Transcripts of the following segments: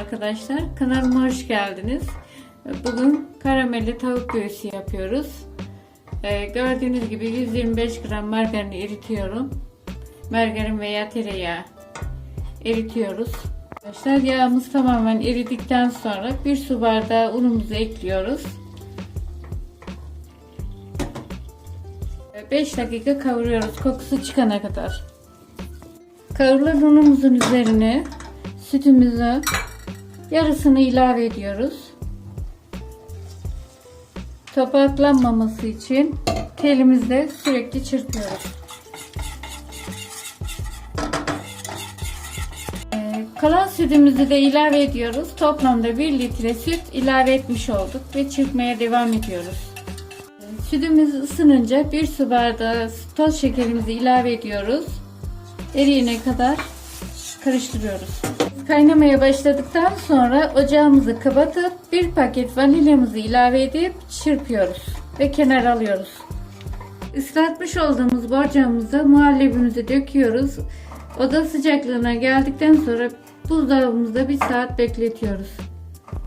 Arkadaşlar kanalıma hoş geldiniz. Bugün karamelli tavuk göğsü yapıyoruz. Ee, gördüğünüz gibi 125 gram margarini eritiyorum. Margarin veya tereyağı eritiyoruz. Arkadaşlar yağımız tamamen eridikten sonra bir su bardağı unumuzu ekliyoruz. 5 dakika kavuruyoruz kokusu çıkana kadar. Kavrulan unumuzun üzerine sütümüzü yarısını ilave ediyoruz. Topaklanmaması için telimizle sürekli çırpıyoruz. Ee, Kalan sütümüzü de ilave ediyoruz. Toplamda 1 litre süt ilave etmiş olduk ve çırpmaya devam ediyoruz. Sütümüz ısınınca bir su bardağı toz şekerimizi ilave ediyoruz. Eriyene kadar karıştırıyoruz. Kaynamaya başladıktan sonra ocağımızı kapatıp bir paket vanilyamızı ilave edip çırpıyoruz ve kenara alıyoruz. Islatmış olduğumuz borcamımıza muhallebimizi döküyoruz. Oda sıcaklığına geldikten sonra buzdolabımızda bir saat bekletiyoruz.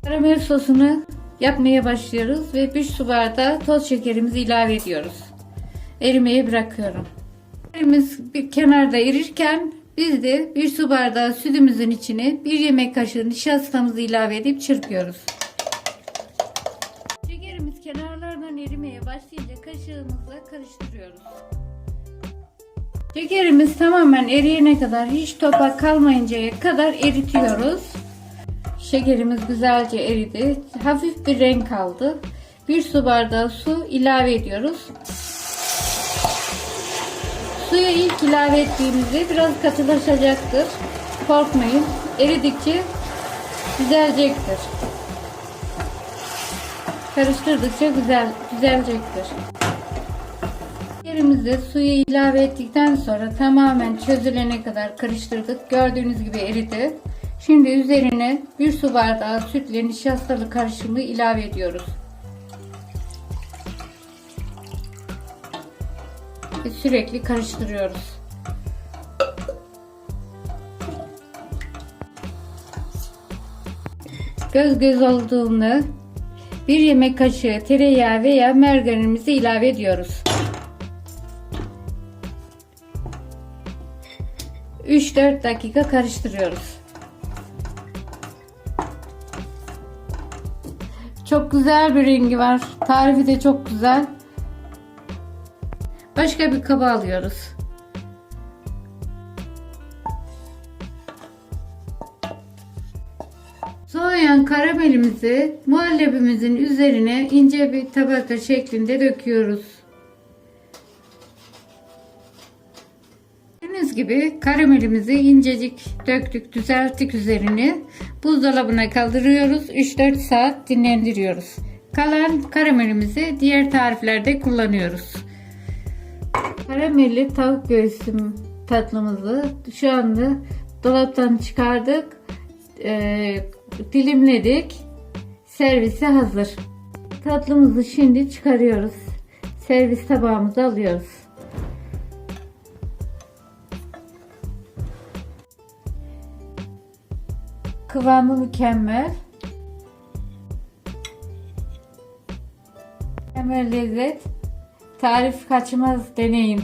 Karamel sosunu yapmaya başlıyoruz ve bir su bardağı toz şekerimizi ilave ediyoruz. Erimeye bırakıyorum. Şekerimiz bir kenarda erirken biz de bir su bardağı sütümüzün içine bir yemek kaşığı nişastamızı ilave edip çırpıyoruz. Şekerimiz kenarlardan erimeye başlayınca kaşığımızla karıştırıyoruz. Şekerimiz tamamen eriyene kadar hiç topak kalmayıncaya kadar eritiyoruz. Şekerimiz güzelce eridi. Hafif bir renk aldı. Bir su bardağı su ilave ediyoruz. Suyu ilk ilave ettiğimizde biraz katılaşacaktır. Korkmayın. Eridikçe düzelecektir. Karıştırdıkça güzel düzelecektir. Yerimizi suyu ilave ettikten sonra tamamen çözülene kadar karıştırdık. Gördüğünüz gibi eridi. Şimdi üzerine bir su bardağı sütle nişastalı karışımı ilave ediyoruz. Sürekli karıştırıyoruz. Göz göz olduğunda bir yemek kaşığı tereyağı veya margarinimizi ilave ediyoruz. 3-4 dakika karıştırıyoruz. Çok güzel bir rengi var. Tarifi de çok güzel. Başka bir kaba alıyoruz. Soğuyan karamelimizi muhallebimizin üzerine ince bir tabaka şeklinde döküyoruz. Gördüğünüz gibi karamelimizi incecik döktük, düzelttik üzerine. Buzdolabına kaldırıyoruz. 3-4 saat dinlendiriyoruz. Kalan karamelimizi diğer tariflerde kullanıyoruz. Karamelli tavuk göğsüm tatlımızı şu anda dolaptan çıkardık. Ee, dilimledik. Servise hazır. Tatlımızı şimdi çıkarıyoruz. Servis tabağımıza alıyoruz. Kıvamı mükemmel. Mükemmel lezzet. Tarif kaçmaz deneyin.